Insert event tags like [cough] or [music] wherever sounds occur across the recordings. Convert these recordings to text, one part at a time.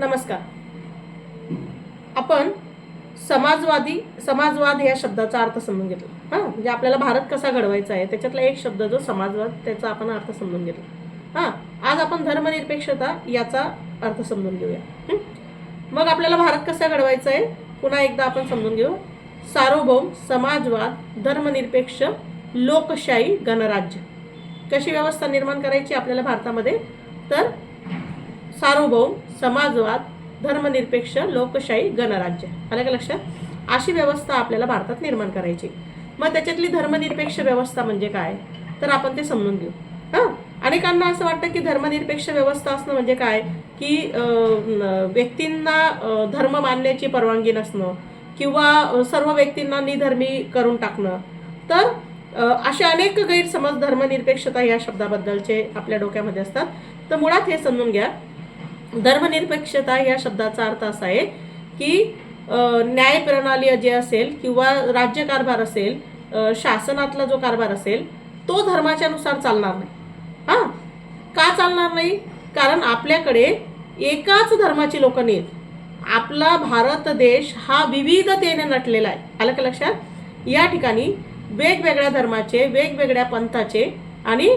नमस्कार. आपण समाजवादी समाजवाद या शब्दाचा अर्थ समजून घेतला. हां म्हणजे आपल्याला भारत कसा घडवायचा आहे त्याच्यातला एक शब्द जो समाजवाद त्याचा आपण अर्थ समजून घेतला. हां आज आपण धर्मनिरपेक्षता याचा अर्थ समजून घेऊया मग आपल्याला भारत कसा घडवायचा आहे पुन्हा एकदा आपण समजून घेऊ. सार्वभौम समाजवाद धर्मनिरपेक्ष लोकशाही गणराज्य. कशी व्यवस्था निर्माण करायची आपल्याला भारतामध्ये? तर सार्वभौम समाजवाद धर्मनिरपेक्ष लोकशाही गणराज्य. आलं का लक्षात? अशी व्यवस्था आपल्याला भारतात निर्माण करायची. मग त्याच्यातली धर्मनिरपेक्ष व्यवस्था म्हणजे काय? तर आपण ते समजून घेऊ. हां? अनेकांना असं वाटतं की धर्मनिरपेक्ष व्यवस्था असणं म्हणजे काय? की व्यक्तींना धर्म मानण्याची परवानगी नसणं किंवा सर्व व्यक्तींना निधर्मी करून टाकणं. तर असे अनेक गैरसमज धर्मनिरपेक्षता या शब्दाबद्दलचे आपल्या डोक्यामध्ये असतात. तर मुळात हे समजून घ्या. धर्मनिरपेक्षता या शब्दाचा अर्थ असा आहे की न्यायप्रणाली न्याय प्रणाली जे असेल किंवा राज्यकारभार असेल शासनातला जो कारभार असेल तो धर्माच्यानुसार चालणार नाही. हां? का चालणार नाही? कारण आपल्याकडे एकाच धर्माची लोक नाहीत. आपला भारत देश हा विविधतेने नटलेला आहे. आलं का लक्षात? या ठिकाणी वेगवेगळ्या धर्माचे वेगवेगळ्या पंथाचे आणि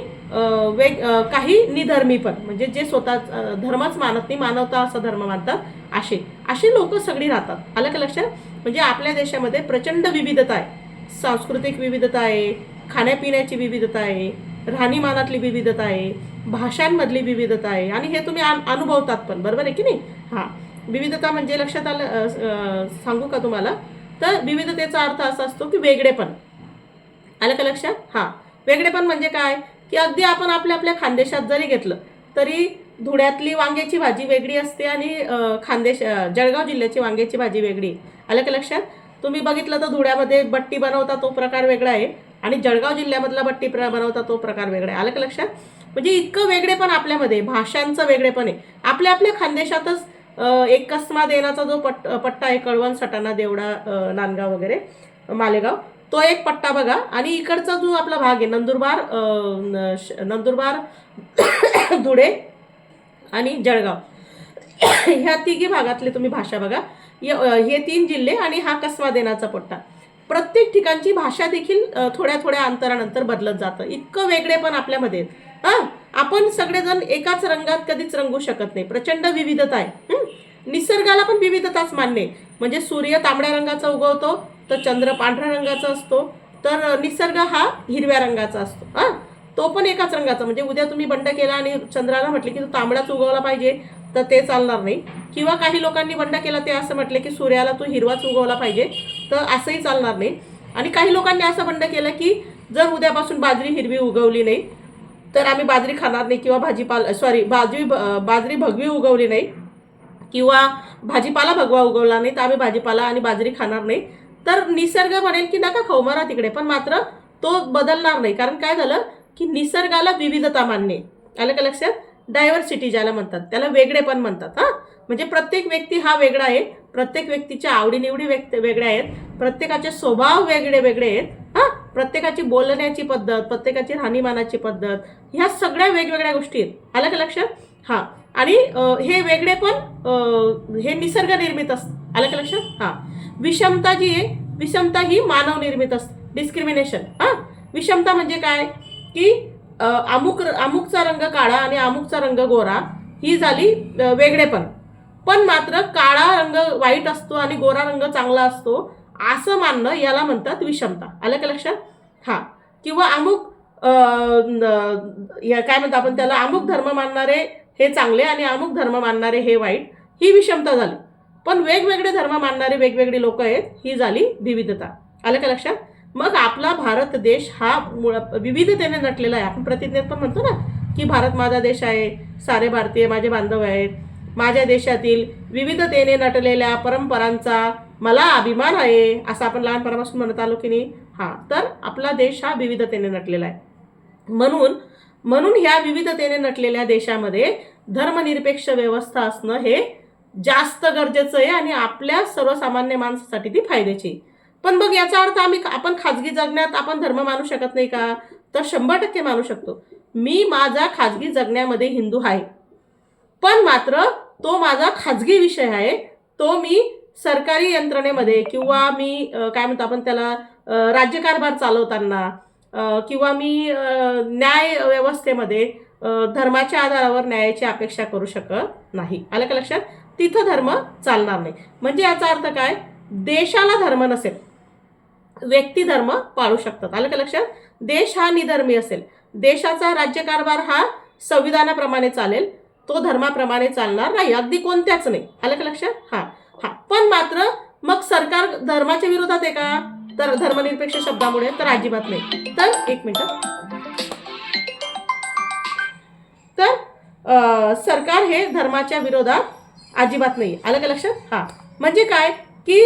वेग काही निधर्मी पण म्हणजे जे स्वतः धर्मच मानत नाही मानवता असा धर्म मानतात असे. असे लोक सगळी राहतात. आलं का लक्षात? म्हणजे आपल्या देशामध्ये प्रचंड विविधता आहे. सांस्कृतिक विविधता आहे खाण्यापिण्याची विविधता आहे राहणीमानातली विविधता आहे भाषांमधली विविधता आहे आणि हे तुम्ही अनुभवतात पण बरोबर आहे की नाही? हां. विविधता म्हणजे लक्षात आलं सांगू का तुम्हाला? तर विविधतेचा अर्थ असा असतो की वेगळेपण आलं का लक्षात? हां. वेगळेपण म्हणजे काय? की अगदी आपण आपल्या आपल्या खानदेशात जरी घेतलं तरी धुळ्यातली वांग्याची भाजी वेगळी असते आणि खानदेश जळगाव जिल्ह्याची वांग्याची भाजी वेगळी. आलं का लक्षात? तुम्ही बघितलं तर धुळ्यामध्ये बट्टी बनवता तो प्रकार वेगळा आहे आणि जळगाव जिल्ह्यामधला बट्टी प्र बनवता तो प्रकार वेगळा आहे. आलं का लक्षात? म्हणजे इतकं वेगळेपण आपल्यामध्ये भाषांचं वेगळेपण आहे. आपल्या आपल्या खानदेशातच एक कसमा देनाचा जो पट पट्टा आहे कळवण सटाणा देवडा नांदगाव वगैरे मालेगाव तो एक पट्टा बघा. आणि इकडचा जो आपला भाग आहे नंदुरबार श- नंदुरबार [coughs] धुळे आणि जळगाव. [coughs] ह्या तिघी भागातले तुम्ही भाषा बघा. हे तीन जिल्हे आणि हा कसवा देण्याचा पट्टा. प्रत्येक ठिकाणची भाषा देखील थोड्या थोड्या अंतरानंतर बदलत जातं. इतकं वेगळे पण आपल्यामध्ये आहेत. हां? आपण सगळेजण एकाच रंगात कधीच रंगू शकत नाही. प्रचंड विविधता आहे. निसर्गाला पण विविधताच मान्य आहे म्हणजे सूर्य तांबड्या रंगाचा उगवतो तर चंद्र पांढऱ्या रंगाचा असतो तर निसर्ग हा हिरव्या रंगाचा असतो. हां? तो पण एकाच रंगाचा. म्हणजे उद्या तुम्ही बंड केला आणि चंद्राला म्हटले की तो तांबडाच उगवला पाहिजे तर ते चालणार नाही. किंवा काही लोकांनी बंड केला ते असं म्हटले की सूर्याला तो हिरवाच उगवला पाहिजे तर असंही चालणार नाही. आणि काही लोकांनी असं बंड केलं की जर उद्यापासून बाजरी हिरवी उगवली नाही तर आम्ही बाजरी खाणार नाही किंवा भाजीपाला सॉरी बाजरी बाजरी भगवी उगवली नाही किंवा भाजीपाला भगवा उगवला नाही तर आम्ही भाजीपाला आणि बाजरी खाणार नाही. तर निसर्ग म्हणेल की नका खाऊ मरा तिकडे पण मात्र तो बदलणार नाही. कारण काय झालं की निसर्गाला विविधता मानणे. आलं का लक्षात? डायव्हर्सिटी ज्याला म्हणतात त्याला वेगळेपण म्हणतात हां. म्हणजे प्रत्येक व्यक्ती हा वेगळा आहे प्रत्येक व्यक्तीच्या आवडीनिवडी व्यक्त वेगळ्या आहेत प्रत्येकाचे स्वभाव वेगळे वेगळे आहेत हां. प्रत्येकाची बोलण्याची पद्धत प्रत्येकाची राहणीमानाची पद्धत ह्या सगळ्या वेगवेगळ्या गोष्टी आहेत. आलं का लक्षात? हां. आणि हे वेगळे पण हे निसर्ग निर्मित असतं आलं का लक्षात? हां. विषमता जी आहे विषमता ही मानव निर्मित असते डिस्क्रिमिनेशन हां. विषमता म्हणजे काय? की अमुक अमुकचा रंग काळा आणि अमुकचा रंग गोरा ही झाली वेगळेपण पण. मात्र काळा रंग वाईट असतो आणि गोरा रंग चांगला असतो असं मानणं याला म्हणतात विषमता. आलं का लक्षात? हां. किंवा अमुक या काय म्हणतो आपण त्याला? अमुक धर्म मानणारे हे चांगले आणि अमुक धर्म मानणारे हे वाईट ही विषमता झाली. पण वेगवेगळे धर्म मानणारे वेगवेगळी लोक आहेत ही झाली विविधता. आलं का लक्षात? मग आपला भारत देश हा मुळ विविधतेने नटलेला आहे. आपण प्रतिज्ञेत पण म्हणतो ना की भारत माझा देश आहे सारे भारतीय माझे बांधव आहेत. माझ्या देशातील विविधतेने नटलेल्या परंपरांचा मला अभिमान आहे असं आपण लहानपणापासून म्हणत आलो की नाही? हां तर आपला देश हा विविधतेने नटलेला आहे. म्हणून म्हणून ह्या विविधतेने नटलेल्या देशामध्ये धर्मनिरपेक्ष व्यवस्था असणं हे जास्त गरजेचं आहे आणि आपल्या सर्वसामान्य माणसासाठी ती फायद्याची आहे. पण मग याचा अर्थ आम्ही आपण खाजगी जगण्यात आपण धर्म मानू शकत नाही का? तर शंभर टक्के मानू शकतो. मी माझा खाजगी जगण्यामध्ये हिंदू आहे. पण मात्र तो माझा खाजगी विषय आहे. तो मी सरकारी यंत्रणेमध्ये किंवा मी काय म्हणतो आपण त्याला राज्यकारभार चालवताना किंवा मी न्याय व्यवस्थेमध्ये धर्माच्या आधारावर न्यायाची अपेक्षा करू शकत नाही. आलं का लक्षात? तिथं धर्म चालणार नाही. म्हणजे याचा अर्थ काय? देशाला धर्म नसेल व्यक्ती धर्म पाळू शकतात. आलं का लक्षात? देश हा निधर्मी असेल. देशाचा राज्यकारभार हा संविधानाप्रमाणे चालेल. तो धर्माप्रमाणे चालणार नाही. अगदी कोणत्याच नाही. आलं का लक्षात? हां. हां. पण मात्र मग सरकार धर्माच्या विरोधात आहे का? तर धर्मनिरपेक्ष शब्दामुळे तर अजिबात नाही. तर एक मिनिट. तर सरकार हे धर्माच्या विरोधात अजिबात नाही. आलं का लक्षात? हा. म्हणजे काय? की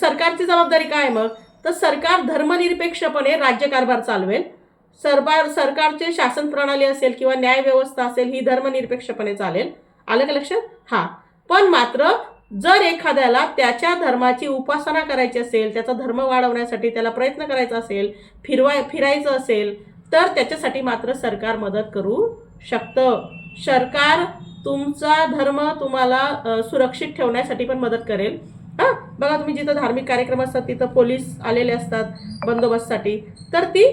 सरकारची जबाबदारी काय मग? तर सरकार धर्मनिरपेक्षपणे राज्यकारभार चालवेल. सरकार सरकारचे शासन प्रणाली असेल किंवा न्याय व्यवस्था असेल ही धर्मनिरपेक्षपणे चालेल. आलं का लक्षात? हा. पण मात्र जर एखाद्याला त्याच्या धर्माची उपासना करायची असेल त्याचा धर्म वाढवण्यासाठी त्याला प्रयत्न करायचा असेल फिरवाय फिरायचं असेल तर त्याच्यासाठी मात्र सरकार मदत करू शकतं. सरकार तुमचा धर्म तुम्हाला सुरक्षित ठेवण्यासाठी पण मदत करेल. हां बघा तुम्ही जिथं धार्मिक कार्यक्रम असतात तिथं पोलीस आलेले असतात बंदोबस्तसाठी तर ती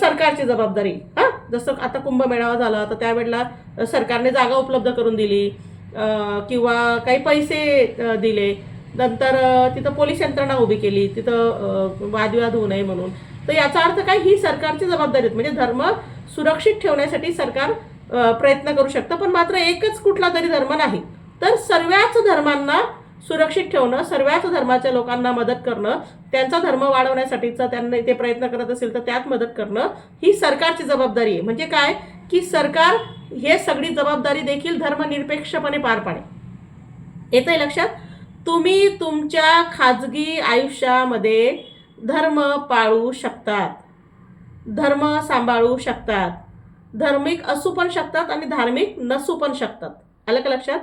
सरकारची जबाबदारी. हां जसं आता कुंभमेळावा झाला तर त्यावेळेला सरकारने जागा उपलब्ध करून दिली. किंवा काही पैसे दिले. नंतर तिथं पोलीस यंत्रणा उभी केली. तिथं वादविवाद होऊ नये म्हणून. तर याचा अर्थ काय? ही सरकारची जबाबदारी आहेत म्हणजे धर्म सुरक्षित ठेवण्यासाठी सरकार प्रयत्न करू शकतं. पण मात्र एकच कुठला तरी धर्म नाही. तर सर्वच धर्मांना सुरक्षित ठेवणं सर्वच धर्माच्या लोकांना मदत करणं त्यांचा धर्म वाढवण्यासाठीचा त्यांना ते प्रयत्न करत असेल तर त्यात मदत करणं ही सरकारची जबाबदारी आहे. म्हणजे काय? की सरकार हे सगळी जबाबदारी देखील धर्मनिरपेक्षपणे पार पाडेल. येतंय लक्षात? तुम्ही तुमच्या खाजगी आयुष्यामध्ये धर्म पाळू शकतात. धर्म सांभाळू शकतात. धार्मिक असू पण शकतात आणि धार्मिक नसू पण शकतात. आलं का लक्षात?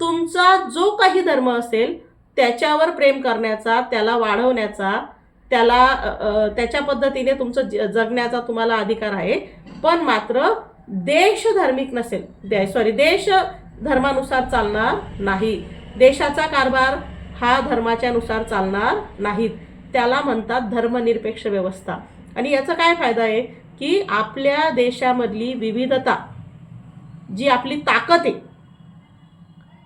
तुमचा जो काही धर्म असेल त्याच्यावर प्रेम करण्याचा त्याला वाढवण्याचा त्याला त्याच्या पद्धतीने तुमचं ज- जगण्याचा तुम्हाला अधिकार आहे. पण मात्र देश धार्मिक नसेल दे सॉरी देश धर्मानुसार चालणार नाही. देशाचा कारभार हा धर्माच्यानुसार चालणार नाहीत त्याला म्हणतात धर्मनिरपेक्ष व्यवस्था. आणि याचा काय फायदा आहे? की आपल्या देशामधली विविधता जी आपली ताकद आहे.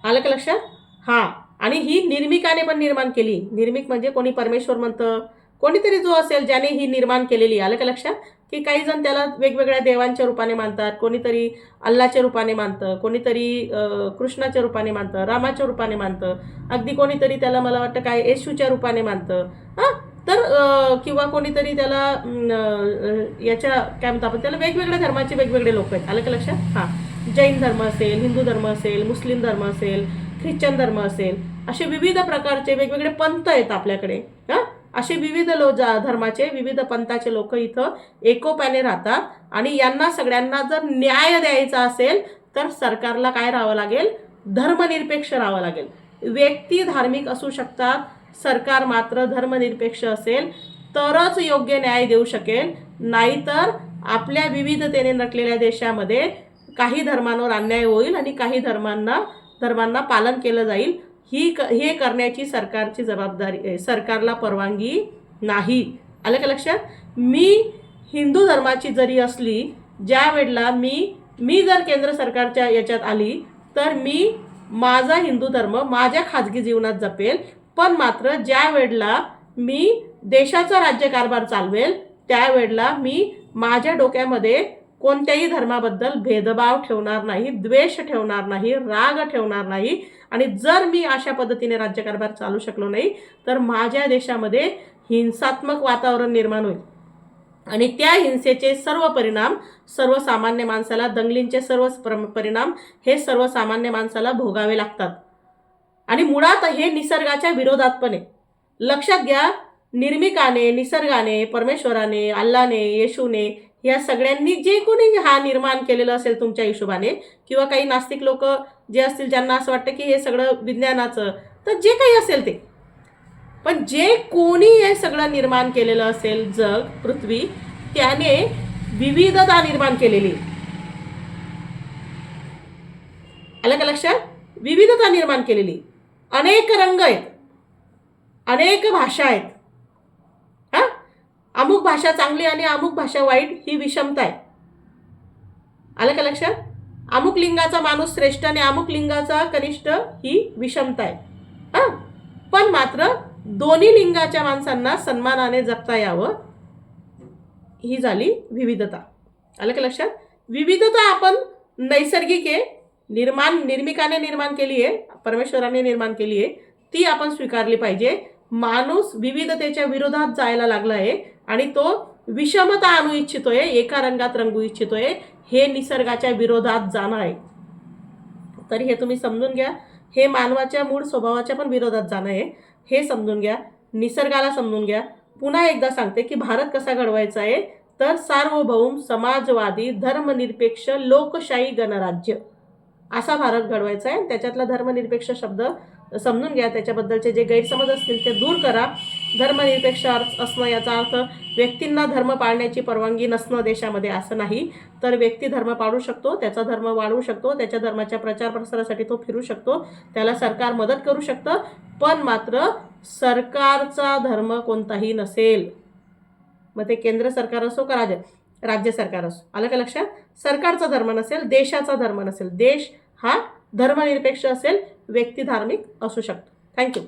आलं का लक्षात? हां. आणि ही निर्मिकाने पण निर्माण केली. निर्मिक म्हणजे कोणी परमेश्वर म्हणतं कोणीतरी जो असेल ज्याने ही निर्माण केलेली आलं का लक्षात? की काही जण त्याला वेगवेगळ्या देवांच्या रूपाने मानतात कोणीतरी अल्लाच्या रूपाने मानतं कोणीतरी कृष्णाच्या रूपाने मानतं रामाच्या रूपाने मानतं अगदी कोणीतरी त्याला मला वाटतं काय येशूच्या रूपाने मानतं. हां? तर किंवा कोणीतरी त्याला याच्या काय म्हणतो आपण त्याला वेगवेगळ्या धर्माचे वेगवेगळे लोक आहेत. आलं का लक्षात? हां. जैन धर्म असेल हिंदू धर्म असेल मुस्लिम धर्म असेल ख्रिश्चन धर्म असेल असे विविध प्रकारचे वेगवेगळे पंथ आहेत आपल्याकडे. हां? असे विविध लो जा धर्माचे विविध पंथाचे लोक इथं एकोप्याने राहतात. आणि यांना सगळ्यांना जर न्याय द्यायचा असेल तर सरकारला काय राहावं लागेल? धर्मनिरपेक्ष राहावं लागेल. व्यक्ती धार्मिक असू शकतात सरकार मात्र धर्मनिरपेक्ष असेल तरच योग्य न्याय देऊ शकेल. नाहीतर आपल्या विविधतेने नटलेल्या देशामध्ये काही धर्मांवर अन्याय होईल आणि काही धर्मांना धर्मांना पालन केलं जाईल. ही क हे करण्याची सरकारची जबाबदारी सरकारला परवानगी नाही. आलं का लक्षात? मी हिंदू धर्माची जरी असली ज्या वेळेला मी मी जर केंद्र सरकारच्या याच्यात आली तर मी माझा हिंदू धर्म माझ्या खाजगी जीवनात जपेल पण मात्र ज्या वेळेला मी देशाचा राज्यकारभार चालवेल त्यावेळेला मी माझ्या डोक्यामध्ये कोणत्याही धर्माबद्दल भेदभाव ठेवणार नाही द्वेष ठेवणार नाही राग ठेवणार नाही. आणि जर मी अशा पद्धतीने राज्यकारभार चालू शकलो नाही तर माझ्या देशामध्ये हिंसात्मक वातावरण निर्माण होईल. आणि त्या हिंसेचे सर्व परिणाम सर्वसामान्य माणसाला दंगलींचे सर्व परिणाम हे सर्वसामान्य माणसाला भोगावे लागतात. आणि मुळात हे निसर्गाच्या विरोधात पण आहे. लक्षात घ्या निर्मिकाने निसर्गाने परमेश्वराने अल्लाने येशूने या सगळ्यांनी जे कोणी हा निर्माण केलेलं असेल तुमच्या हिशोबाने किंवा काही नास्तिक लोक जे असतील ज्यांना असं वाटतं की हे सगळं विज्ञानाचं तर जे काही असेल ते. पण जे कोणी हे सगळं निर्माण केलेलं असेल जग पृथ्वी त्याने विविधता निर्माण केलेली. आलं का लक्षात? विविधता निर्माण केलेली. अनेक रंग आहेत. अनेक भाषा आहेत. अमुक भाषा चांगली आणि अमुक भाषा वाईट ही विषमता आहे. आलं का लक्षात? अमुक लिंगाचा माणूस श्रेष्ठ आणि अमुक लिंगाचा कनिष्ठ ही विषमता आहे. हां? पण मात्र दोन्ही लिंगाच्या माणसांना सन्मानाने जगता यावं. ही झाली विविधता. आलं का लक्षात? विविधता आपण नैसर्गिक आहे. निर्माण निर्मिकाने निर्माण केली आहे. परमेश्वराने निर्माण केली आहे. ती आपण स्वीकारली पाहिजे. माणूस विविधतेच्या विरोधात जायला लागला आहे. आणि तो विषमता आणू इच्छितोय एका रंगात रंगू इच्छितोय हे निसर्गाच्या विरोधात जाणं आहे तरी हे तुम्ही समजून घ्या हे मानवाच्या मूळ स्वभावाच्या पण विरोधात जाणं आहे हे समजून घ्या निसर्गाला समजून घ्या. पुन्हा एकदा सांगते की भारत कसा घडवायचा आहे? तर सार्वभौम समाजवादी धर्मनिरपेक्ष लोकशाही गणराज्य असा भारत घडवायचा आहे. त्याच्यातला धर्मनिरपेक्ष शब्द समजून घ्या. त्याच्याबद्दलचे जे गैरसमज असतील ते दूर करा. धर्मनिरपेक्ष अर्थ असणं याचा अर्थ व्यक्तींना धर्म पाळण्याची परवानगी नसणं देशामध्ये असं नाही. तर व्यक्ती धर्म पाळू शकतो त्याचा धर्म वाढवू शकतो त्याच्या धर्माच्या प्रचार प्रसारासाठी तो फिरू शकतो त्याला सरकार मदत करू शकतं पण मात्र सरकारचा धर्म कोणताही नसेल. मग ते केंद्र सरकार असो का राज्य? राज्य सरकार असो. आलं का लक्षात? सरकारचा धर्म नसेल देशाचा धर्म नसेल. देश हा धर्मनिरपेक्ष असेल व्यक्ती धार्मिक असू शकतो. थँक्यू.